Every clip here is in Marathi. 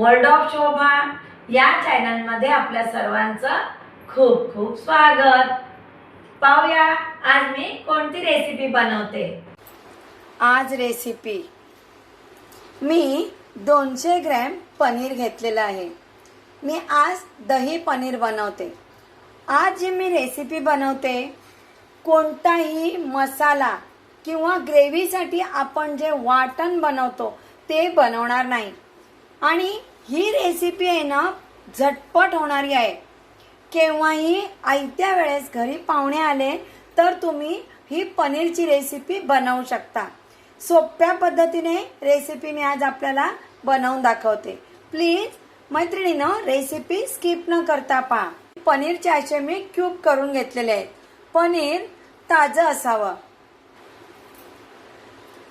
वर्ल्ड ऑफ शोभा या चॅनलमध्ये आपल्या सर्वांचं खूप खूप स्वागत. पाहूया आज मी कोणती रेसिपी बनवते? आज रेसिपी मी दोनशे ग्रॅम पनीर घेतलेलं आहे. मी आज दही पनीर बनवते. आज जी मी रेसिपी बनवते कोणताही मसाला किंवा ग्रेव्हीसाठी आपण जे वाटण बनवतो ते बनवणार नाही. आणि ही रेसिपी आहे ना झटपट होणारी आहे. केव्हाही आयत्या वेळेस घरी पाहुणे आले तर तुम्ही ही पनीरची रेसिपी बनवू शकता. सोप्या पद्धतीने रेसिपी मी आज आपल्याला बनवून दाखवते. प्लीज मैत्रिणीनं रेसिपी स्किप न करता पहा. पनीरचे असे मी क्यूब करून घेतलेले आहेत. पनीर ताजं असावं.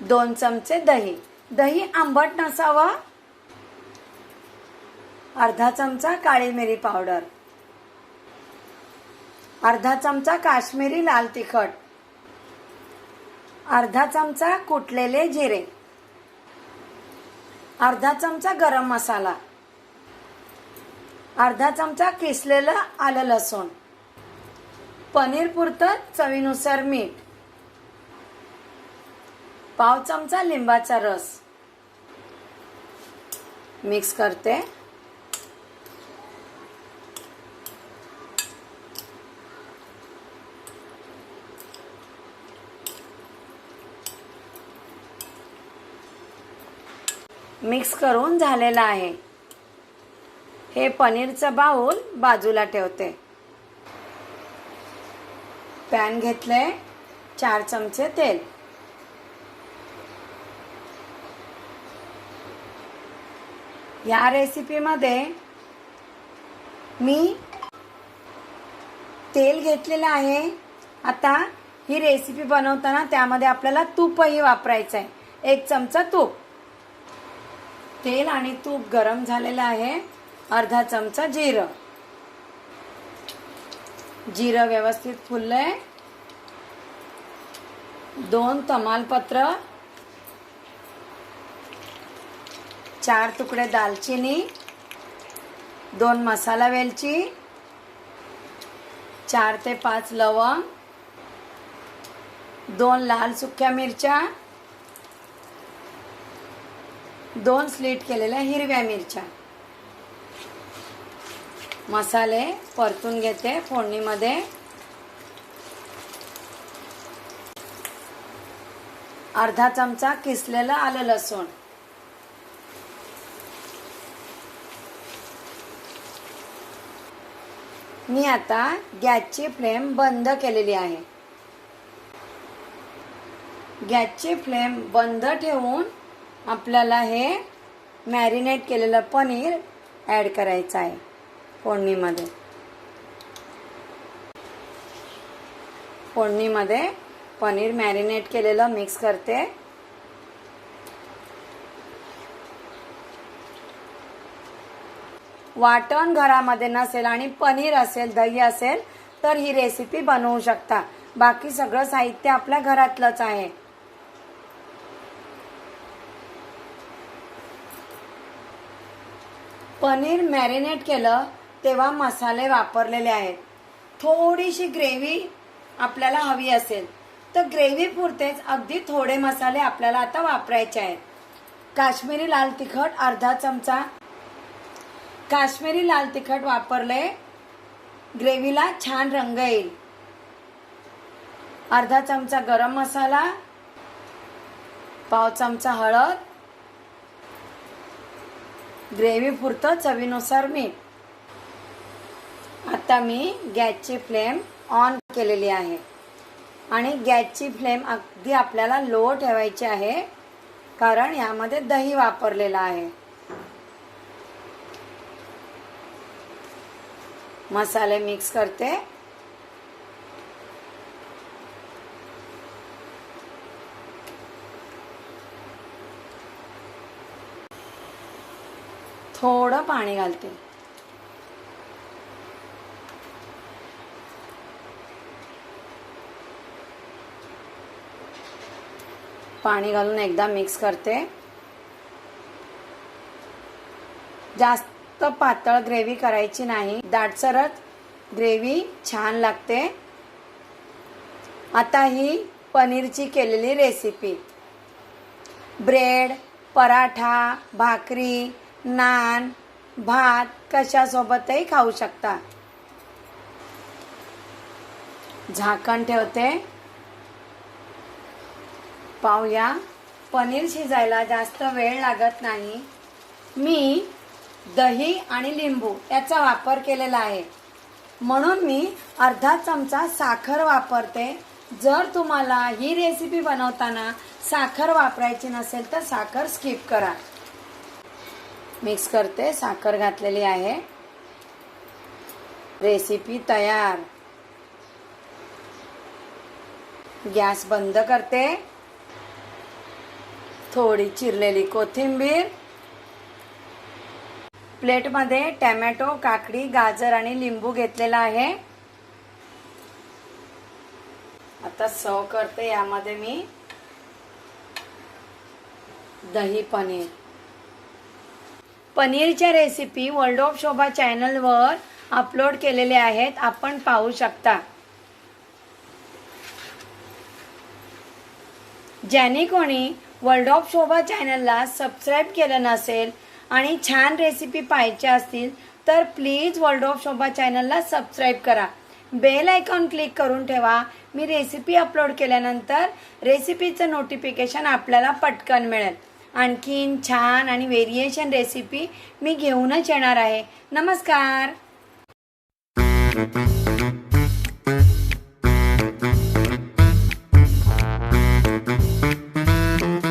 दोन चमचे दही. दही आंबट नसावं. अर्धा चमचा काळी मिरी पावडर. अर्धा चमचा काश्मीरी लाल तिखट. अर्धा चमचा कुटलेले जिरे. अर्धा चमचा गरम मसाला. अर्धा चमचा किसलेलं आलं लसूण. पनीर पुरतं चवीनुसार मीठ. पाव चमचा लिंबाचा रस. मिक्स करते. मिक्स करून झालेला आहे. हे पनीरचं बाऊल बाजूला ठेवते. पॅन घेतले चार चमचे तेल. या रेसिपीमध्ये मी तेल घेतलेलं आहे. आता ही रेसिपी बनवताना त्यामध्ये आपल्याला तूपही वापरायचं आहे एक चमचा तूप. तेल आणि तूप गरम झालेलं आहे. अर्धा चमचा जिरं. जिरं व्यवस्थित फुललंय. दोन तमालपत्र. चार तुकडे दालचिनी. दोन मसाला वेलची. चार ते पाच लवंग. दोन लाल सुक्या मिरच्या. दोन स्लीट केलेल्या हिरव्या मिरच्या. मसाले परतून घेते फोडणीमध्ये. अर्धा चमचा किसलेलं आलं लसूण. मी आता गॅसची फ्लेम बंद केलेली आहे. गॅसची फ्लेम बंद ठेवून आपल्याला हे मॅरिनेट केलेलं पनीर ॲड करायचं आहे फोडणीमध्ये. फोडणीमध्ये पनीर मॅरिनेट केलेलं मिक्स करते. वाटण घरामध्ये नसेल आणि पनीर असेल दही असेल तर ही रेसिपी बनवू शकता. बाकी सगळं साहित्य आपल्या घरातलंच आहे. पनीर मॅरिनेट केलं तेव्हा मसाले वापरलेले आहेत. थोडीशी ग्रेव्ही आपल्याला हवी असेल. तर ग्रेव्ही पुरतेच अगदी थोडे मसाले आपल्याला आता वापरायचे आहेत. काश्मीरी लाल तिखट अर्धा चमचा. काश्मीरी लाल तिखट वापरले ग्रेव्हीला छान रंग येईल. अर्धा चमचा गरम मसाला पाव चमचा हळद ग्रेव्ही पुरतं चवीनुसार मीठ. आता मी गॅसची फ्लेम ऑन केलेली आहे. आणि गॅसची फ्लेम अगदी आपल्याला लो ठेवायची आहे कारण यामध्ये दही वापरलेलं आहे. मसाले मिक्स करते. थोडं पाणी घालते. पाणी घालून एकदा मिक्स करते. जास्त पातळ ग्रेव्ही करायची नाही. दाटसरच ग्रेव्ही छान लागते. आता ही पनीरची केलेली रेसिपी. ब्रेड पराठा भाकरी नान भात कशासोबतही खाऊ शकता. झाकण ठेवते. पाहूया. पनीर शिजायला जास्त वेळ लागत नाही. मी दही आणि लिंबू याचा वापर केलेला आहे. म्हणून मी अर्धा चमचा साखर वापरते. जर तुम्हाला ही रेसिपी बनवताना साखर वापरायची नसेल तर साखर स्किप करा. मिक्स करते. साखर घातलेली आहे. रेसिपी तयार. गॅस बंद करते. थोडी चिरलेली कोथिंबीर. प्लेटमध्ये टॅमॅटो काकडी गाजर आणि लिंबू घेतलेला आहे. आता सर्व करते यामध्ये मी. दही पनीर. पनीरच्या रेसिपी वर्ल्ड ऑफ शोभा चॅनलवर अपलोड केलेले आहेत. आपण पाहू शकता. ज्याने कोणी वर्ल्ड ऑफ शोभा चॅनलला सबस्क्राईब केलं नसेल आणि छान रेसिपी पाहायचे असतील तर प्लीज वर्ल्ड ऑफ शोभा चॅनलला सबस्क्राईब करा. बेल आयकॉन क्लिक करून ठेवा. मी रेसिपी अपलोड केल्यानंतर रेसिपीचं नोटिफिकेशन आपल्याला पटकन मिळेल. आणखीन छान आणि व्हेरिएशन रेसिपी मी घेऊनच येणार आहे. नमस्कार.